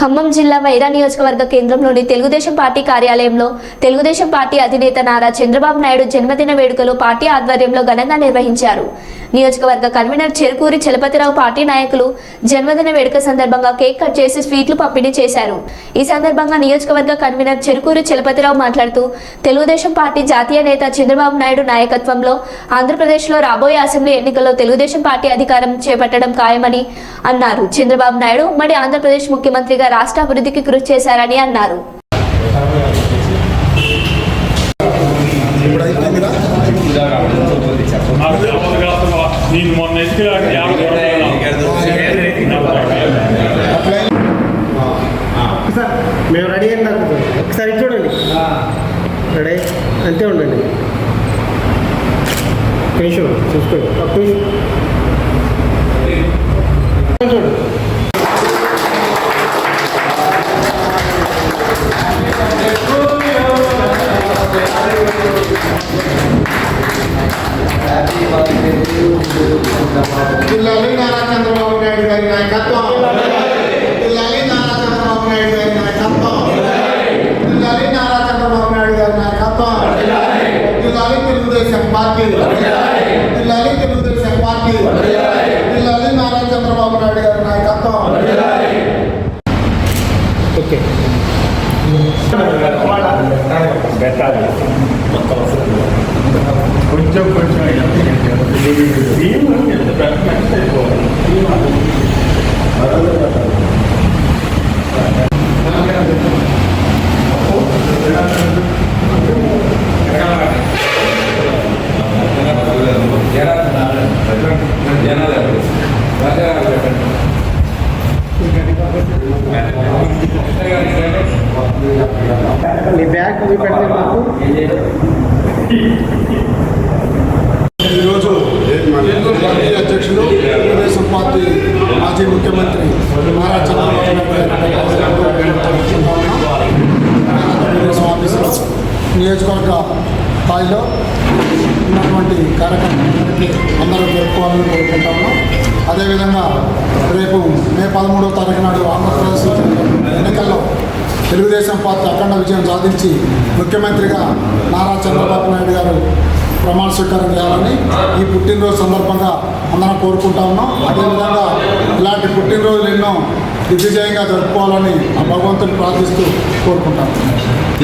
ఖమ్మం జిల్లా వైరా నియోజకవర్గ కేంద్రంలోని తెలుగుదేశం పార్టీ కార్యాలయంలో తెలుగుదేశం పార్టీ అధినేత నారా చంద్రబాబు నాయుడు జన్మదిన వేడుకలు పార్టీ ఆధ్వర్యంలో ఘనంగా నిర్వహించారు. నియోజకవర్గ కన్వీనర్ చెరుకూరి చలపతిరావు పార్టీ నాయకులు జన్మదిన వేడుక సందర్భంగా కేక్ కట్ చేసి స్వీట్లు పంపిణీ చేశారు. ఈ సందర్భంగా నియోజకవర్గ కన్వీనర్ చెరుకూరి చలపతిరావు మాట్లాడుతూ తెలుగుదేశం పార్టీ జాతీయ నేత చంద్రబాబు నాయుడు నాయకత్వంలో ఆంధ్రప్రదేశ్లో రాబోయే అసెంబ్లీ ఎన్నికల్లో తెలుగుదేశం పార్టీ అధికారం చేపట్టడం ఖాయమని అన్నారు. చంద్రబాబు నాయుడు ఉమ్మడి ఆంధ్రప్రదేశ్ ముఖ్యమంత్రిగా రాష్ట్ర అభివృద్ధికి కృషి చేశారని అన్నారు. మేము రెడీ అయిన ఒకసారి చూడండి. రెడీ అంతే ఉండండి. కొంచెం చూసుకోండి. ఒక్క చూడు జిల్లాలి నారా చంద్రబాబు నాయుడు గారి నాయకత్వం. జిల్లాలి నారా చంద్రబాబు నాయుడు గారి నాయకత్వం. జిల్లాలి నారా చంద్రబాబు నాయుడు గారి నాయకత్వం. జిల్లాలి తెలుగుదేశం పార్టీ. జిల్లాలి తెలుగుదేశం పార్టీ. జిల్లాలి నారా చంద్రబాబు నాయుడు గారి నాయకత్వం. ఓకే. పెట్టాలి కొంచెం కొంచెం ఈరోజు పార్టీ అధ్యక్షులు తెలుగుదేశం పార్టీ మాజీ ముఖ్యమంత్రి నారా చంద్రబాబు నాయుడు ఆఫీసులో నియోజకవర్గ స్థాయిలో ఉన్నటువంటి కార్యక్రమాలకి అందరూ జరుపుకోవాలని కోరుకుంటాము అదేవిధంగా రేపు మే పదమూడవ తారీఖు నాడు ఆంధ్రప్రదేశ్ తెలుగుదేశం పార్టీ అఖండ విజయం సాధించి ముఖ్యమంత్రిగా నారా చంద్రబాబు నాయుడు గారు ప్రమాణ స్వీకారం చేయాలని ఈ పుట్టినరోజు సందర్భంగా అందరం కోరుకుంటా ఉన్నాం. అదేవిధంగా ఇలాంటి పుట్టినరోజులు ఎన్నో దిగ్విజయంగా జరుపుకోవాలని ఆ భగవంతుని ప్రార్థిస్తూ కోరుకుంటాం.